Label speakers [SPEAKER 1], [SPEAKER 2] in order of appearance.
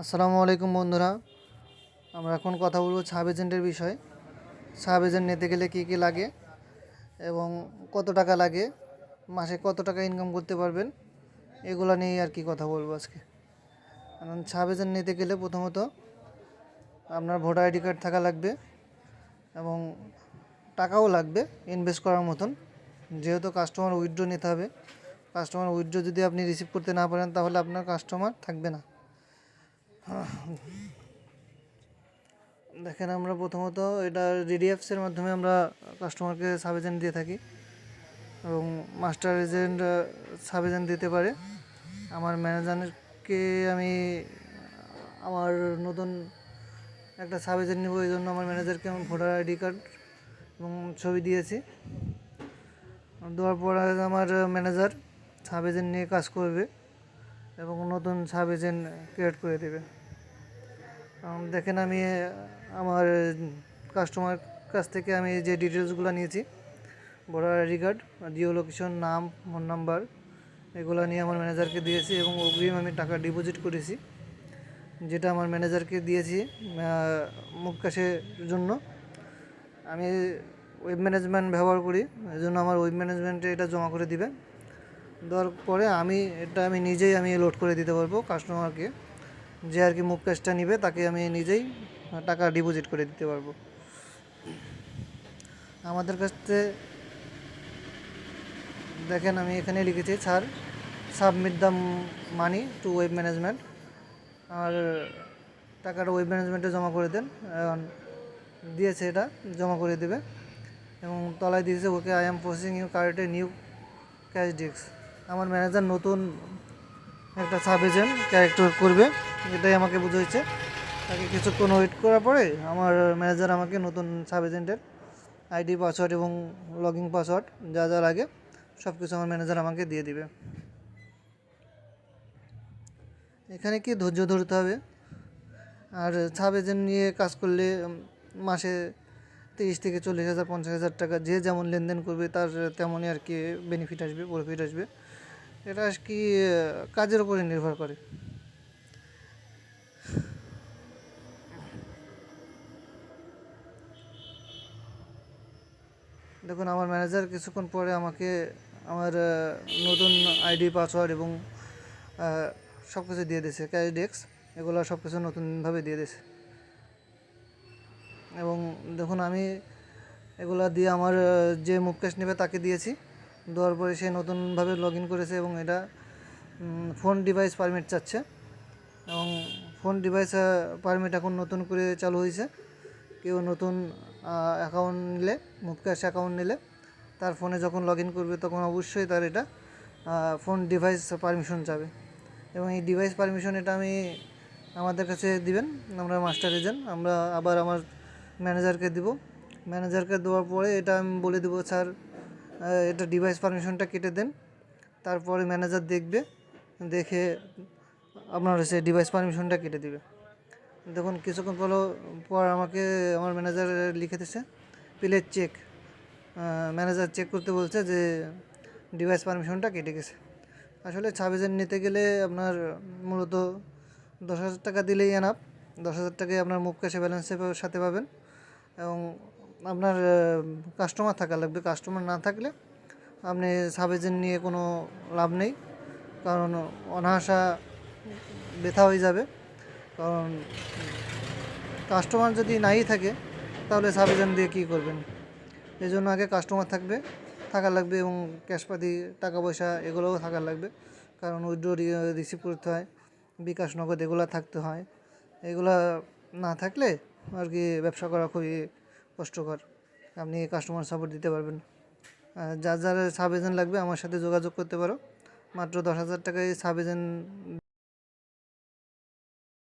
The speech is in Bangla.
[SPEAKER 1] আসসালামু আলাইকুম বন্ধুরা। আমরা এখন কথা বলব সাব এজেন্টের বিষয়ে। সাব এজেন্ট নিতে গেলে কী কী লাগে এবং কত টাকা লাগে, মাসে কত টাকা ইনকাম করতে পারবেন, এগুলো নিয়েই আর কি কথা বলব আজকে। কারণ সাব এজেন্ট নিতে গেলে প্রথমত আপনার ভোটার আইডি কার্ড থাকা লাগবে এবং টাকাও লাগবে ইনভেস্ট করার মতন। যেহেতু কাস্টমার উইথড্র নিতে হবে কাস্টমার উইথড্র যদি আপনি রিসিভ করতে না পারেন তাহলে আপনার কাস্টমার থাকবে না। দেখেন আমরা প্রথমত এটা রিডিএফসের মাধ্যমে আমরা কাস্টমারকে সাব দিয়ে থাকি এবং মাস্টার এজেন্ট সাব দিতে পারে। আমার ম্যানেজারকে আমি, আমার নতুন একটা সাব এজেন্ট নেব, এই জন্য আমার ম্যানেজারকে আমি ভোটার আইডি কার্ড এবং ছবি দিয়েছি। দেওয়ার পর আমার ম্যানেজার সাব এজেন্ট নিয়ে কাজ করবে। এবং নতুন সাব এজেন্ট ক্রিয়েট করে দেবে। দেখেন আমি, আমার কাস্টমার কাছ থেকে আমি যে ডিটেলসগুলো নিয়েছি voter ID card geo location নাম ফোন নাম্বার এগুলো নিয়ে আমার ম্যানেজারকে দিয়েছি এবং অগ্রিম আমি টাকা ডিপোজিট করেছি। যেটা আমার ম্যানেজারকে দিয়েছি মুখ কাশের জন্য। আমি ওয়েব ম্যানেজমেন্ট ব্যবহার করি এই জন্য আমার ওয়েব ম্যানেজমেন্টে এটা জমা করে দিবে। দেওয়ার পরে আমি, এটা আমি নিজেই আমি লোড করে দিতে পারব কাস্টমারকে যে আর কি মুখ ক্যাশটা নিবে, তাকে আমি নিজেই টাকা ডিপোজিট করে দিতে পারব। আমাদের কাছ, দেখেন আমি এখানে লিখেছি, sir submit the money to web management আর টাকাটা ওয়েব ম্যানেজমেন্টে জমা করে দেন। দিয়েছে এটা, জমা করে দেবে। এবং তলায় দিয়েছে, okay I am processing you কার্ডে নিউ ক্যাশ ডিস্ক আমার ম্যানেজার নতুন একটা সাব এজেন্ট ক্যারেক্টার করবে, এটাই আমাকে বুঝিয়েছে তাকে কিছুক্ষণ ওয়েট করার পরে আমার ম্যানেজার আমাকে নতুন সাব এজেন্টের আইডি পাসওয়ার্ড এবং লগইন পাসওয়ার্ড যা যা লাগে সব কিছু আমার ম্যানেজার আমাকে দিয়ে দিবে। এখানে কি ধৈর্য ধরতে হবে? আর সাব এজেন্ট নিয়ে কাজ করলে মাসে তিরিশ থেকে চল্লিশ হাজার, পঞ্চাশ হাজার টাকা যে যেমন লেনদেন করবে তার তেমনই আর কি বেনিফিট আসবে প্রফিট আসবে। এটা কি, কাজের উপরে নির্ভর করে? দেখুন, আমার ম্যানেজার কিছুক্ষণ পরে আমাকে আমার নতুন আইডি পাসওয়ার্ড এবং সব কিছু দিয়ে দিয়েছে। ক্যাশ ডেস্ক এগুলো সব কিছু নতুনভাবে দিয়ে দিয়েছে। এবং দেখুন, আমি এগুলো দিয়ে আমার যে মুখ ক্যাশ নেবে তাকে দিয়েছি। দেওয়ার পরে সে নতুনভাবে লগ ইন করেছে এবং এটা ফোন ডিভাইস পারমিট চাচ্ছে। এবং ফোন ডিভাইস পারমিট এখন নতুন করে চালু হয়েছে। কেউ নতুন অ্যাকাউন্ট নিলে, মুখ ক্যাশ অ্যাকাউন্ট নিলে, তার ফোনে যখন লগ ইন করবে তখন অবশ্যই তার এটা ফোন ডিভাইস পারমিশন চাবে এবং এই ডিভাইস পারমিশন এটা আমি আমাদের কাছে দিবেন, আমরা মাস্টার এজেন্ট আমরা আবার আমার ম্যানেজারকে দিব। ম্যানেজারকে দেওয়ার পরে এটা আমি বলে দেবো, স্যার এটা ডিভাইস পারমিশনটা কেটে দেন। তারপরে ম্যানেজার দেখবে, দেখে আপনার সে ডিভাইস পারমিশনটা কেটে দিবে। দেখুন, কিছুক্ষণ পর পর আমাকে আমার ম্যানেজার লিখে দিছে প্লেট চেক ম্যানেজার চেক করতে বলছে যে ডিভাইস পারমিশনটা কেটে গেছে। আসলে ছাব্বিশের নিতে গেলে আপনার মূলত দশ হাজার টাকা দিলেই এনাফ দশ হাজার টাকায় আপনার মুখ ক্যাশে ব্যালেন্সের সাথে পাবেন। এবং আপনার কাস্টমার থাকা লাগবে। কাস্টমার না থাকলে আপনি সাব এজেন্ট নিয়ে কোনো লাভ নেই। কারণ অনাহাসা ব্যথা হয়ে যাবে। কারণ কাস্টমার যদি নাই থাকে, তাহলে সাব এজেন্ট দিয়ে কী করবেন? এই জন্য আগে কাস্টমার থাকবে, থাকা লাগবে এবং ক্যাশপাতি টাকা পয়সা এগুলোও থাকা লাগবে। কারণ উইড্রো রিসিভ করতে হয়, বিকাশ, নগদ এগুলো থাকতে হয়। এগুলা না থাকলে আর কি ব্যবসা করা খুবই কষ্টকর। আপনি কাস্টমার সাপোর্ট দিতে পারবেন। যার যার সাব এজেন্ট লাগবে, আমার সাথে যোগাযোগ করতে পারো। মাত্র দশ হাজার টাকায় সাব এজেন্ট